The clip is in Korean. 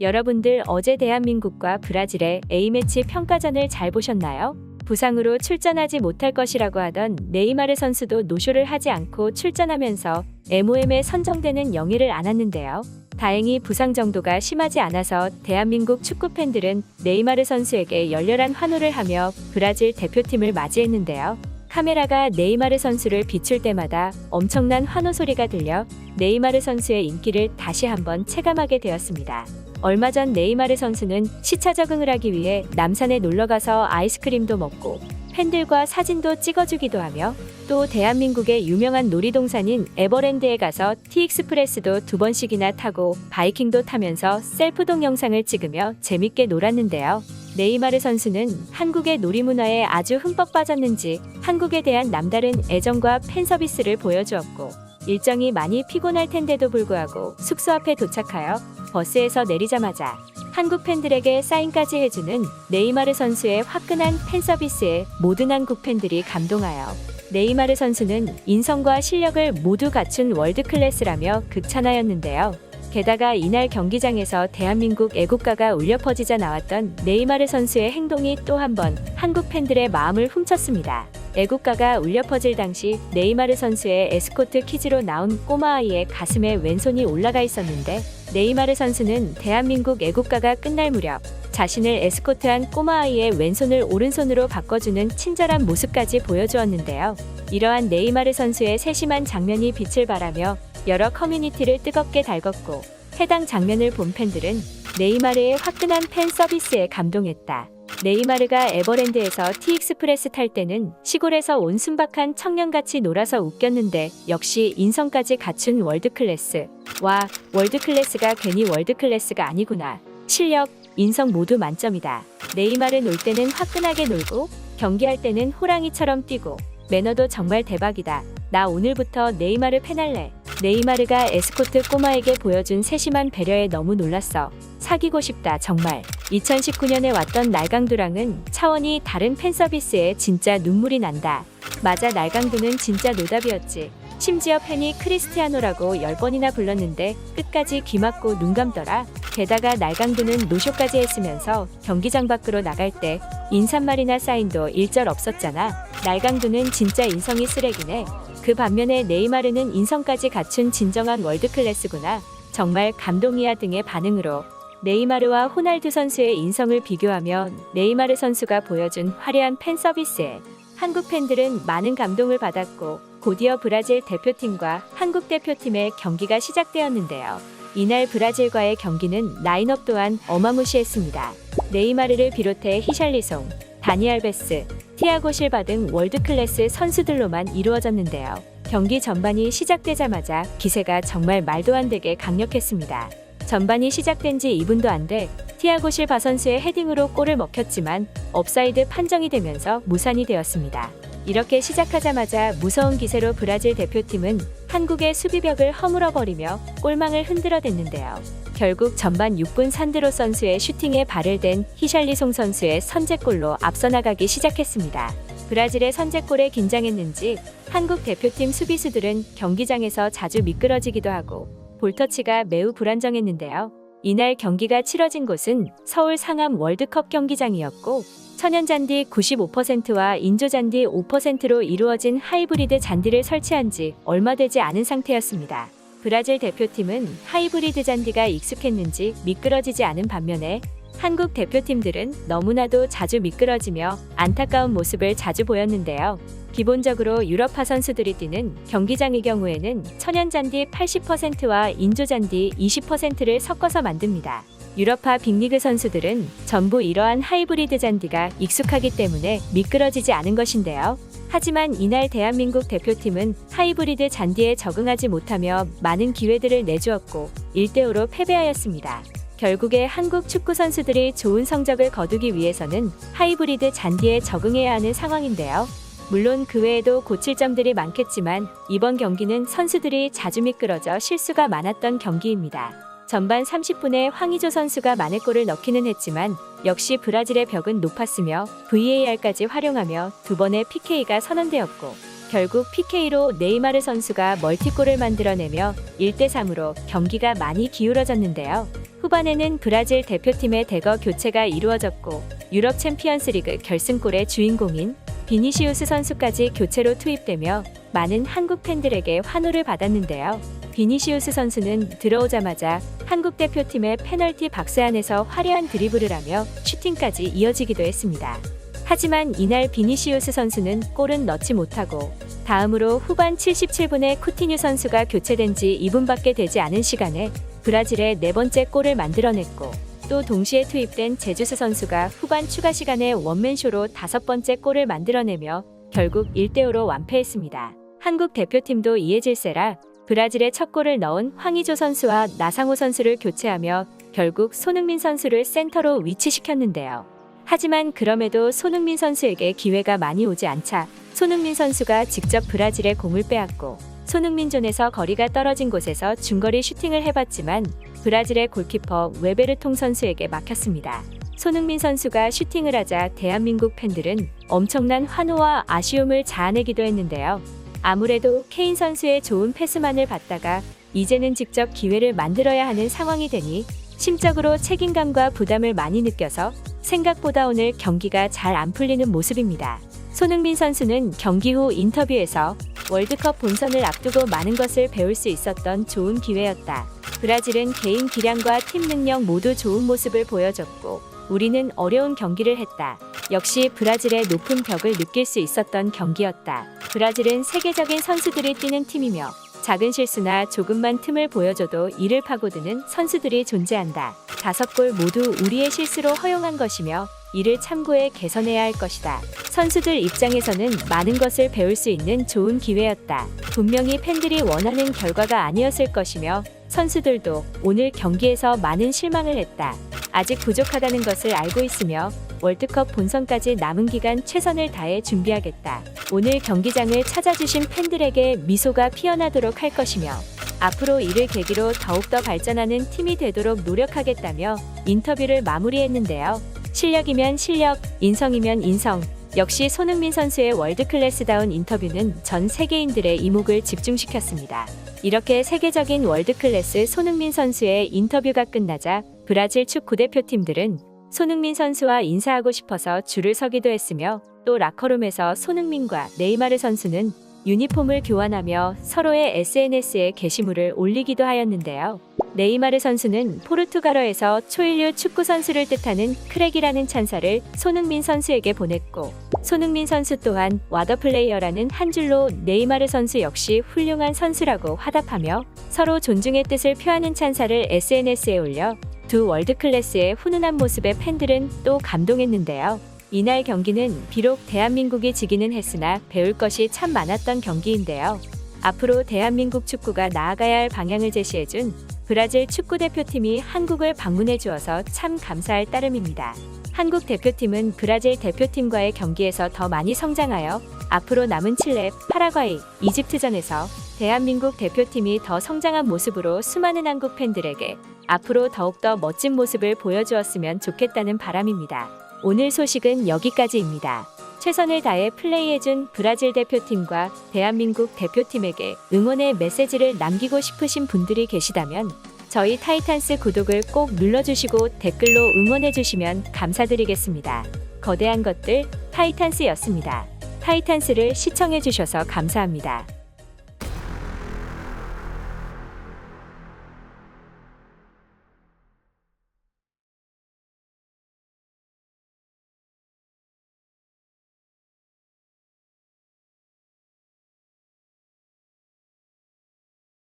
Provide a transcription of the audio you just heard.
여러분들 어제 대한민국과 브라질의 A매치 평가전을 잘 보셨나요? 부상으로 출전하지 못할 것이라고 하던 네이마르 선수도 노쇼를 하지 않고 출전하면서 MOM에 선정되는 영예를 안았는데요. 다행히 부상 정도가 심하지 않아서 대한민국 축구 팬들은 네이마르 선수에게 열렬한 환호를 하며 브라질 대표팀을 맞이했는데요. 카메라가 네이마르 선수를 비출 때마다 엄청난 환호 소리가 들려 네이마르 선수의 인기를 다시 한번 체감하게 되었습니다. 얼마 전 네이마르 선수는 시차 적응을 하기 위해 남산에 놀러 가서 아이스크림도 먹고 팬들과 사진도 찍어주기도 하며 또 대한민국의 유명한 놀이동산인 에버랜드에 가서 티익스프레스도 두 번씩이나 타고 바이킹도 타면서 셀프 동영상을 찍으며 재밌게 놀았는데요. 네이마르 선수는 한국의 놀이문화에 아주 흠뻑 빠졌는지 한국에 대한 남다른 애정과 팬 서비스를 보여주었고 일정이 많이 피곤할 텐데도 불구하고 숙소 앞에 도착하여 버스에서 내리자마자 한국 팬들에게 사인까지 해주는 네이마르 선수의 화끈한 팬 서비스에 모든 한국 팬들이 감동하여 네이마르 선수는 인성과 실력을 모두 갖춘 월드 클래스라며 극찬하였는데요. 게다가 이날 경기장에서 대한민국 애국가가 울려 퍼지자 나왔던 네이마르 선수의 행동이 또 한 번 한국 팬들의 마음을 훔쳤습니다. 애국가가 울려 퍼질 당시 네이마르 선수의 에스코트 키즈로 나온 꼬마 아이의 가슴에 왼손이 올라가 있었는데 네이마르 선수는 대한민국 애국가가 끝날 무렵 자신을 에스코트한 꼬마 아이의 왼손을 오른손으로 바꿔주는 친절한 모습까지 보여주었는데요. 이러한 네이마르 선수의 세심한 장면이 빛을 발하며 여러 커뮤니티를 뜨겁게 달궜고 해당 장면을 본 팬들은 네이마르의 화끈한 팬 서비스에 감동했다. 네이마르가 에버랜드에서 티익스프레스 탈 때는 시골에서 온 순박한 청년같이 놀아서 웃겼는데 역시 인성까지 갖춘 월드클래스. 와, 월드클래스가 괜히 월드클래스가 아니구나. 실력, 인성 모두 만점이다. 네이마르 놀 때는 화끈하게 놀고 경기할 때는 호랑이처럼 뛰고 매너도 정말 대박이다. 나 오늘부터 네이마르 팬할래. 네이마르가 에스코트 꼬마에게 보여준 세심한 배려에 너무 놀랐어. 사귀고 싶다, 정말. 2019년에 왔던 날강두랑은 차원이 다른 팬 서비스에 진짜 눈물이 난다. 맞아, 날강두는 진짜 노답이었지. 심지어 팬이 크리스티아노라고 10번이나 불렀는데 끝까지 귀 막고 눈 감더라. 게다가 날강두는 노쇼까지 했으면서 경기장 밖으로 나갈 때 인사말이나 사인도 일절 없었잖아. 날강두는 진짜 인성이 쓰레기네. 그 반면에 네이마르는 인성까지 갖춘 진정한 월드클래스구나. 정말 감동이야 등의 반응으로 네이마르와 호날두 선수의 인성을 비교하면 네이마르 선수가 보여준 화려한 팬 서비스에 한국 팬들은 많은 감동을 받았고 곧이어 브라질 대표팀과 한국 대표팀의 경기가 시작되었는데요. 이날 브라질과의 경기는 라인업 또한 어마무시했습니다. 네이마르를 비롯해 히샬리송, 다니 알베스, 티아고 실바 등 월드클래스 선수들로만 이루어졌는데요. 경기 전반이 시작되자마자 기세가 정말 말도 안 되게 강력했습니다. 전반이 시작된 지 2분도 안 돼 티아고 실바 선수의 헤딩으로 골을 먹혔지만 업사이드 판정이 되면서 무산이 되었습니다. 이렇게 시작하자마자 무서운 기세로 브라질 대표팀은 한국의 수비벽을 허물어버리며 골망을 흔들어댔는데요. 결국 전반 6분 산드로 선수의 슈팅에 발을 댄 히샬리송 선수의 선제골로 앞서 나가기 시작했습니다. 브라질의 선제골에 긴장했는지 한국 대표팀 수비수들은 경기장에서 자주 미끄러지기도 하고 볼터치가 매우 불안정했는데요. 이날 경기가 치러진 곳은 서울 상암 월드컵 경기장이었고 천연잔디 95%와 인조잔디 5%로 이루어진 하이브리드 잔디를 설치한 지 얼마 되지 않은 상태였습니다. 브라질 대표팀은 하이브리드 잔디가 익숙했는지 미끄러지지 않은 반면에 한국 대표팀들은 너무나도 자주 미끄러지며 안타까운 모습을 자주 보였는데요. 기본적으로 유럽파 선수들이 뛰는 경기장의 경우에는 천연잔디 80%와 인조잔디 20%를 섞어서 만듭니다. 유럽파 빅리그 선수들은 전부 이러한 하이브리드 잔디가 익숙하기 때문에 미끄러지지 않은 것인데요. 하지만 이날 대한민국 대표팀은 하이브리드 잔디에 적응하지 못하며 많은 기회들을 내주었고 1대5로 패배하였습니다. 결국에 한국 축구 선수들이 좋은 성적을 거두기 위해서는 하이브리드 잔디에 적응해야 하는 상황인데요. 물론 그 외에도 고칠 점들이 많겠지만 이번 경기는 선수들이 자주 미끄러져 실수가 많았던 경기입니다. 전반 30분에 황의조 선수가 만회 골을 넣기는 했지만 역시 브라질의 벽은 높았으며 VAR까지 활용하며 두 번의 PK가 선언되었고 결국 PK로 네이마르 선수가 멀티골을 만들어내며 1대3으로 경기가 많이 기울어졌는데요. 후반에는 브라질 대표팀의 대거 교체가 이루어졌고 유럽 챔피언스 리그 결승골의 주인공인 비니시우스 선수까지 교체로 투입되며 많은 한국 팬들에게 환호를 받았는데요. 비니시우스 선수는 들어오자마자 한국 대표팀의 페널티 박스 안에서 화려한 드리블을 하며 슈팅까지 이어지기도 했습니다. 하지만 이날 비니시우스 선수는 골은 넣지 못하고 다음으로 후반 77분에 쿠티뉴 선수가 교체된 지 2분밖에 되지 않은 시간에 브라질의 네 번째 골을 만들어냈고 또 동시에 투입된 제주스 선수가 후반 추가 시간에 원맨쇼로 다섯 번째 골을 만들어내며 결국 1대5로 완패했습니다. 한국 대표팀도 이에 질세라 브라질의 첫 골을 넣은 황의조 선수와 나상호 선수를 교체하며 결국 손흥민 선수를 센터로 위치시켰는데요. 하지만 그럼에도 손흥민 선수에게 기회가 많이 오지 않자 손흥민 선수가 직접 브라질의 공을 빼앗고 손흥민 존에서 거리가 떨어진 곳에서 중거리 슈팅을 해봤지만 브라질의 골키퍼 웨베르통 선수에게 막혔습니다. 손흥민 선수가 슈팅을 하자 대한민국 팬들은 엄청난 환호와 아쉬움을 자아내기도 했는데요. 아무래도 케인 선수의 좋은 패스만을 받다가 이제는 직접 기회를 만들어야 하는 상황이 되니 심적으로 책임감과 부담을 많이 느껴서 생각보다 오늘 경기가 잘 안 풀리는 모습입니다. 손흥민 선수는 경기 후 인터뷰에서 월드컵 본선을 앞두고 많은 것을 배울 수 있었던 좋은 기회였다. 브라질은 개인 기량과 팀 능력 모두 좋은 모습을 보여줬고 우리는 어려운 경기를 했다. 역시 브라질의 높은 벽을 느낄 수 있었던 경기였다. 브라질은 세계적인 선수들이 뛰는 팀이며 작은 실수나 조금만 틈을 보여줘도 이를 파고드는 선수들이 존재한다. 다섯 골 모두 우리의 실수로 허용한 것이며 이를 참고해 개선해야 할 것이다. 선수들 입장에서는 많은 것을 배울 수 있는 좋은 기회였다. 분명히 팬들이 원하는 결과가 아니었을 것이며 선수들도 오늘 경기에서 많은 실망을 했다. 아직 부족하다는 것을 알고 있으며 월드컵 본선까지 남은 기간 최선을 다해 준비하겠다. 오늘 경기장을 찾아주신 팬들에게 미소가 피어나도록 할 것이며 앞으로 이를 계기로 더욱더 발전하는 팀이 되도록 노력하겠다며 인터뷰를 마무리했는데요. 실력이면 실력, 인성이면 인성. 역시 손흥민 선수의 월드클래스다운 인터뷰는 전 세계인들의 이목을 집중시켰습니다. 이렇게 세계적인 월드클래스 손흥민 선수의 인터뷰가 끝나자 브라질 축구 대표팀들은 손흥민 선수와 인사하고 싶어서 줄을 서기도 했으며 또 라커룸에서 손흥민과 네이마르 선수는 유니폼을 교환하며 서로의 SNS에 게시물을 올리기도 하였는데요. 네이마르 선수는 포르투갈어에서 초일류 축구 선수를 뜻하는 크랙이라는 찬사를 손흥민 선수에게 보냈고 손흥민 선수 또한 와더 플레이어라는 한 줄로 네이마르 선수 역시 훌륭한 선수라고 화답하며 서로 존중의 뜻을 표하는 찬사를 SNS에 올려 두 월드클래스의 훈훈한 모습에 팬들은 또 감동했는데요. 이날 경기는 비록 대한민국이 지기는 했으나 배울 것이 참 많았던 경기인데요. 앞으로 대한민국 축구가 나아가야 할 방향을 제시해준 브라질 축구 대표팀이 한국을 방문해 주어서 참 감사할 따름입니다. 한국 대표팀은 브라질 대표팀과의 경기에서 더 많이 성장하여 앞으로 남은 칠레, 파라과이, 이집트전에서 대한민국 대표팀이 더 성장한 모습으로 수많은 한국 팬들에게 앞으로 더욱더 멋진 모습을 보여주었으면 좋겠다는 바람입니다. 오늘 소식은 여기까지입니다. 최선을 다해 플레이해준 브라질 대표팀과 대한민국 대표팀에게 응원의 메시지를 남기고 싶으신 분들이 계시다면 저희 타이탄스 구독을 꼭 눌러주시고 댓글로 응원해주시면 감사드리겠습니다. 거대한 것들 타이탄스였습니다. 타이탄스를 시청해주셔서 감사합니다.